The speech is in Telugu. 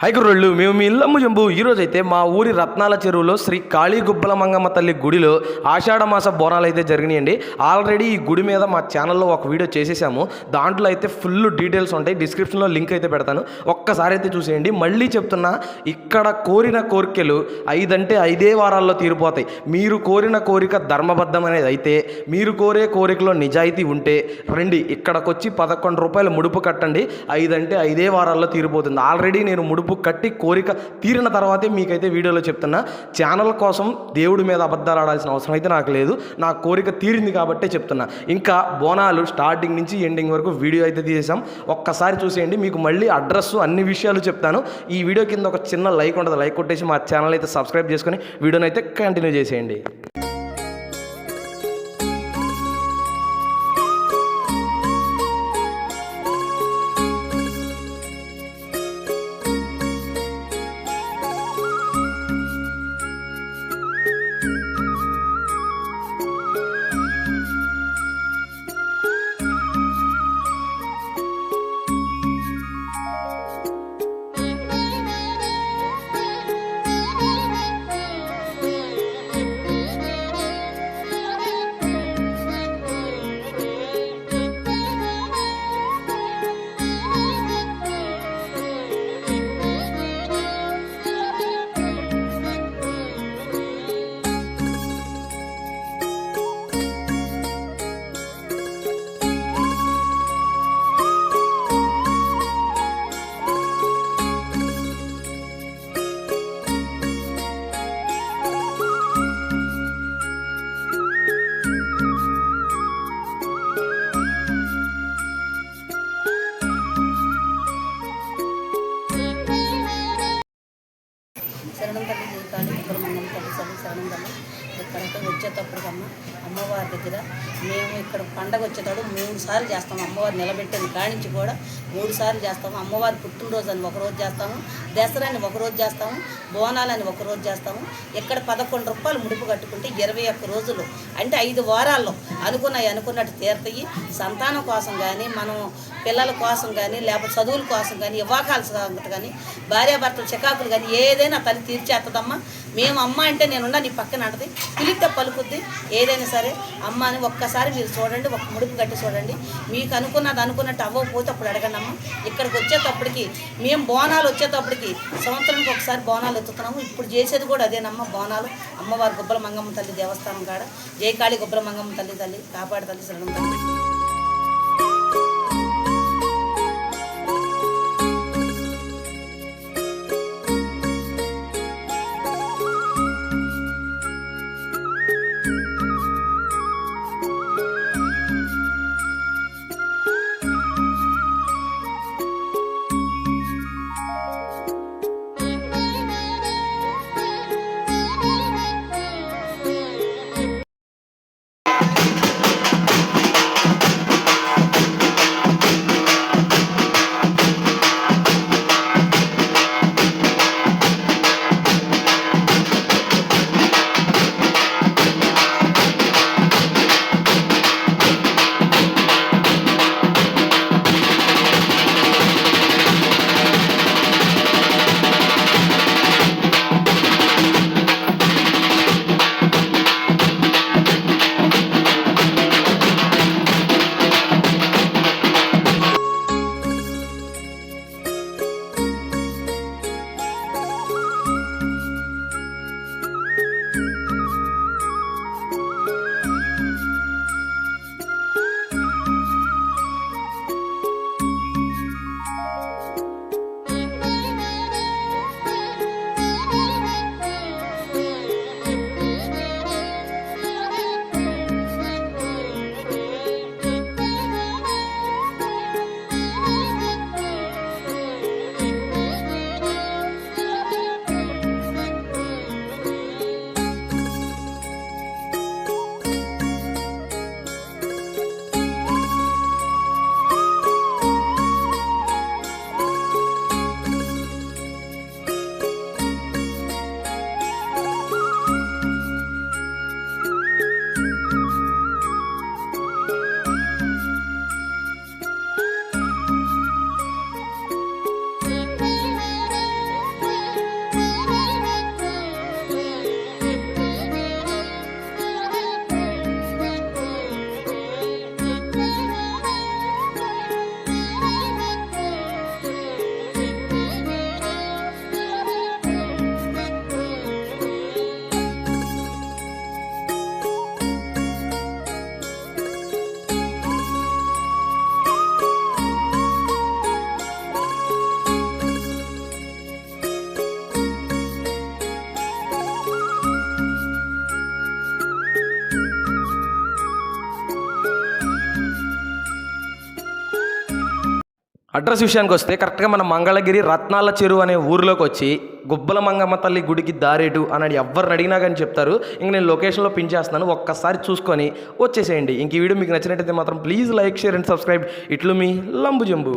హై గుర్రోళ్ళు మేము మీ ఇల్లమ్మ జంబు. ఈరోజు అయితే మా ఊరి రత్నాల చెరువులో శ్రీ కాళీ గుబ్బల మంగమ్మ తల్లి గుడిలో ఆషాఢమాస బోనాలు అయితే జరిగినాయండి. ఆల్రెడీ ఈ గుడి మీద మా ఛానల్లో ఒక వీడియో చేసేసాము. దాంట్లో అయితే ఫుల్ డీటెయిల్స్ ఉంటాయి. డిస్క్రిప్షన్లో లింక్ అయితే పెడతాను. ఒక్కసారి అయితే చూసేయండి. మళ్ళీ చెప్తున్నా ఇక్కడ కోరిన కోరికలు ఐదంటే ఐదే వారాల్లో తీరిపోతాయి. మీరు కోరిన కోరిక ధర్మబద్ధమనేది అయితే మీరు కోరే కోరికలో నిజాయితీ ఉంటే రండి ఇక్కడకొచ్చి పదకొండు రూపాయలు ముడుపు కట్టండి. ఐదంటే ఐదే వారాల్లో తీరిపోతుంది. ఆల్రెడీ నేను ముడుపు కట్టి కోరిక తీరిన తర్వాతే మీకైతే వీడియోలో చెప్తున్నా. ఛానల్ కోసం దేవుడి మీద అబద్ధాలు ఆడాల్సిన అవసరం అయితే నాకు లేదు. నా కోరిక తీరింది కాబట్టే చెప్తున్నా. ఇంకా బోనాలు స్టార్టింగ్ నుంచి ఎండింగ్ వరకు వీడియో అయితే తీసేసాం ఒక్కసారి చూసేయండి. మీకు మళ్ళీ అడ్రస్ అన్ని విషయాలు చెప్తాను. ఈ వీడియో కింద ఒక చిన్న లైక్ ఉంటుంది. లైక్ కొట్టేసి మా ఛానల్ అయితే సబ్స్క్రైబ్ చేసుకొని వీడియోని అయితే కంటిన్యూ చేసేయండి. తల్లి జీవితాలు మనం తల్లి తల్లి ఇక్కడికి అమ్మవారి దగ్గర మేము ఇక్కడ పండగ వచ్చేటప్పుడు మూడు సార్లు చేస్తాము. అమ్మవారు నిలబెట్టిన కానించి కూడా మూడు సార్లు చేస్తాము. అమ్మవారి పుట్టినరోజు అని ఒకరోజు చేస్తాము. దసరా అని ఒకరోజు చేస్తాము. బోనాలని ఒకరోజు చేస్తాము. ఇక్కడ పదకొండు రూపాయలు ముడుపు కట్టుకుంటే ఇరవై ఒక్క రోజులు. అంటే ఐదు వారాల్లో అనుకున్నాయి అనుకున్నట్టు తీరుతాయి. సంతానం కోసం కానీ మనం పిల్లల కోసం కానీ లేకపోతే చదువుల కోసం కానీ ఇవ్వకాల్సి కానీ భార్యాభర్తలు చికాకులు కానీ ఏదైనా తల్లి తీర్చేస్తుందమ్మా మేము అమ్మ అంటే నేనున్నా నీ పక్కన అంటది. పిలిస్తే పలుకుద్ది. ఏదైనా సరే అమ్మ అని ఒక్కసారి మీరు చూడండి ఒక ముడుపు కట్టి చూడండి. మీకు అనుకున్నది అనుకున్నట్టు అవ్వకపోతే అప్పుడు అడగండి అమ్మ ఇక్కడికి వచ్చేటప్పటికి మేము బోనాలు వచ్చేటప్పటికి సంవత్సరానికి ఒకసారి బోనాలు ఎత్తుతున్నాము. ఇప్పుడు చేసేది కూడా అదేనమ్మ బోనాలు. అమ్మవారి గుబ్బల మంగమ్మ తల్లి దేవస్థానం కాడ జయకాళి గుబ్బల మంగమ్మ తల్లి తల్లి కాపాడు తల్లి శరణం తల్లి. అడ్రస్ విషయానికి వస్తే కరెక్ట్గా మన మంగళగిరి రత్నాల చెరువు అనే ఊరిలోకి వచ్చి గుబ్బల మంగమ్మ తల్లి గుడికి దారేటు అని ఎవరిని అడిగినా కానీ చెప్తారు. ఇంక నేను లొకేషన్లో పిన్ చేస్తున్నాను. ఒక్కసారి చూసుకొని వచ్చేసేయండి. ఇంక ఈ వీడియో మీకు నచ్చినట్టయితే మాత్రం please like share and subscribe ఇట్లు మీ లంబు జంబు